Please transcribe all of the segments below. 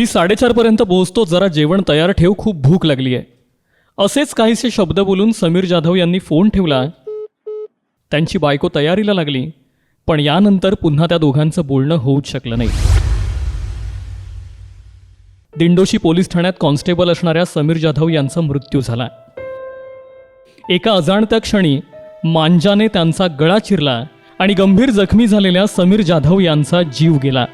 मी साडेचारपर्यंत पोहोचतो जरा जेवण तयार ठेव खूप भूक लागली आहे. असेच काहीसे शब्द बोलून समीर जाधव यांनी फोन ठेवला. त्यांची बायको तयारीला लागली पण यानंतर पुन्हा त्या दोघांचं बोलणं होऊच शकलं नाही. दिंडोशी पोलीस ठाण्यात कॉन्स्टेबल असणाऱ्या समीर जाधव यांचा मृत्यू झाला. एका अजाणत्या क्षणी मांजाने त्यांचा गळा चिरला आणि गंभीर जखमी झालेल्या समीर जाधव यांचा जीव गेला.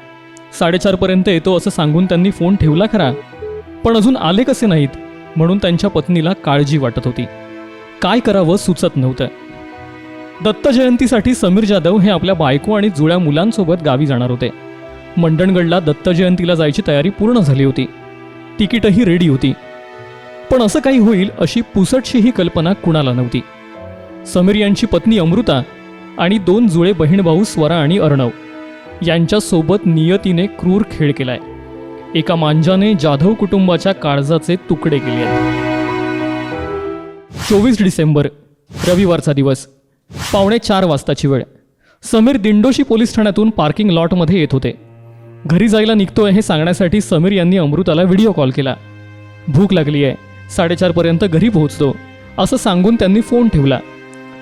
साडेचारपर्यंत येतो असं सांगून त्यांनी फोन ठेवला खरा. पण अजून आले कसे नाहीत? म्हणून त्यांच्या पत्नीला काळजी वाटत होती. काय करावं सुचत नव्हतं. दत्त जयंतीसाठी समीर जाधव हे आपल्या बायको आणि जुळ्या मुलांसोबत गावी जाणार होते. मंडणगडला दत्त जयंतीला जायची तयारी पूर्ण झाली होती. तिकीटही रेडी होती. पण असं काही होईल अशी पुसटशी ही कल्पना कुणाला नव्हती. समीर यांची पत्नी अमृता आणि दोन जुळे बहीण भाऊ स्वरा आणि अर्णव. यांच्यासोबत नियतीने क्रूर खेळ केलाय. एका मांजाने जाधव कुटुंबाच्या काळजाचे तुकडे केले आहेत. चोवीस डिसेंबर रविवारचा दिवस पावणे चार वाजताची वेळ. समीर दिंडोशी पोलीस ठाण्यातून पार्किंग लॉटमध्ये येत होते. घरी जायला निघतोय हे सांगण्यासाठी समीर यांनी अमृताला व्हिडिओ कॉल केला. भूक लागली आहे. साडेचारपर्यंत घरी पोहोचतो असं सांगून त्यांनी फोन ठेवला.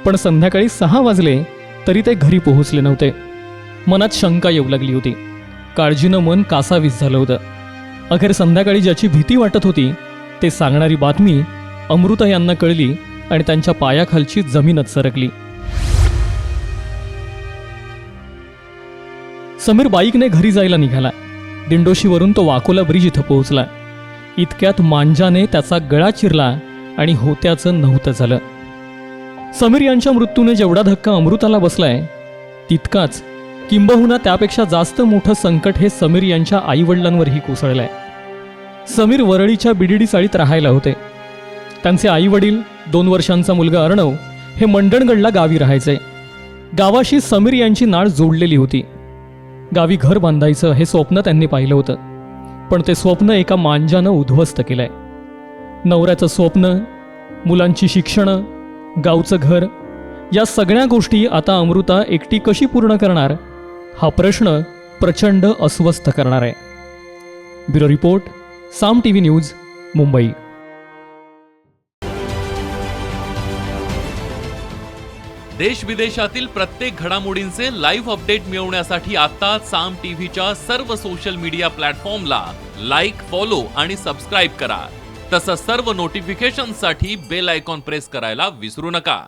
पण संध्याकाळी सहा वाजले तरी ते घरी पोहोचले नव्हते. मनात शंका येऊ लागली होती. काळजीनं मन कासावीस झालं होतं. अखेर संध्याकाळी ज्याची भीती वाटत होती ते सांगणारी बातमी अमृता यांना कळली आणि त्यांच्या पायाखालची जमीनच सरकली. समीर बाईकने घरी जायला निघाला. दिंडोशीवरून तो वाकोला ब्रिज इथं पोहोचला. इतक्यात मांजाने त्याचा गळा चिरला आणि होत्याचं नव्हतं झालं. समीर यांच्या मृत्यूने जेवढा धक्का अमृताला बसलाय तितकाच किंबहुना त्यापेक्षा जास्त मोठं संकट हे समीर यांच्या आईवडिलांवरही कोसळलंय. समीर वरळीच्या बिडीडी चाळीत राहायला होते. त्यांचे आईवडील दोन वर्षांचा मुलगा अर्णव हे मंडणगडला गावी राहायचे. गावाशी समीर यांची नाळ जोडलेली होती. गावी घर बांधायचं हे स्वप्न त्यांनी पाहिलं होतं. पण ते स्वप्न एका मांजानं उद्ध्वस्त केलंय. नवऱ्याचं स्वप्न मुलांची शिक्षणं गावचं घर या सगळ्या गोष्टी आता अमृता एकटी कशी पूर्ण करणार? हा प्रश्न प्रचंड अस्वस्थ करणार आहे. Bureau report Saam T V news Mumbai. देश विदेशातील प्रत्येक घडामोडींचे लाईव्ह अपडेट मिळवण्यासाठी आता साम टीव्हीच्या सर्व सोशल मीडिया प्लॅटफॉर्मला लाईक फॉलो आणि सबस्क्राईब करा. तसंच सर्व नोटिफिकेशनसाठी बेल आयकॉन प्रेस करायला विसरू नका.